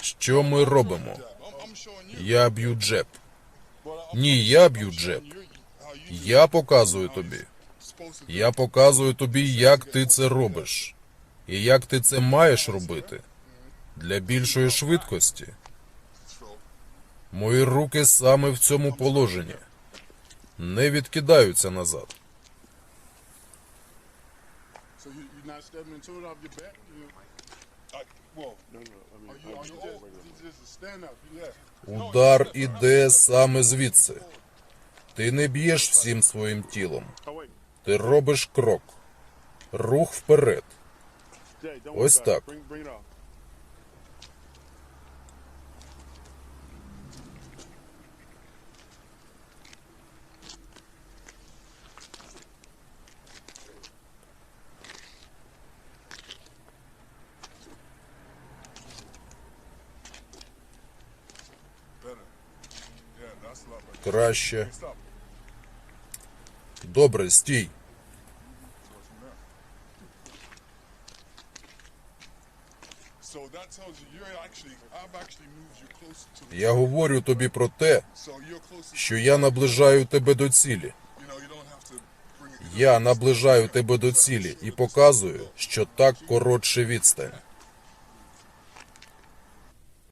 Що ми робимо? Я б'ю джеб. Ні, я б'ю джеб. Я показую тобі. Я показую тобі, як ти це робиш. І як ти це маєш робити. Для більшої швидкості. Мої руки саме в цьому положенні. Не відкидаються назад. So you, you're not stepping into it off your back? You, I, well, or you, or you just, it's just a stand up? You left. Удар іде саме звідси. Ти не б'єш всім своїм тілом. Oh. Ти робиш крок. Рух вперед. Ось так. it. Bring, bring it off. better. Yeah, that's a lot better. Краще. Stop. Добре, стій. So that tells you you're actually, I've actually moved you closer to the. Я говорю тобі про те, що я наближаю тебе до цілі. Я наближаю тебе до цілі і показую, що так коротше відстань.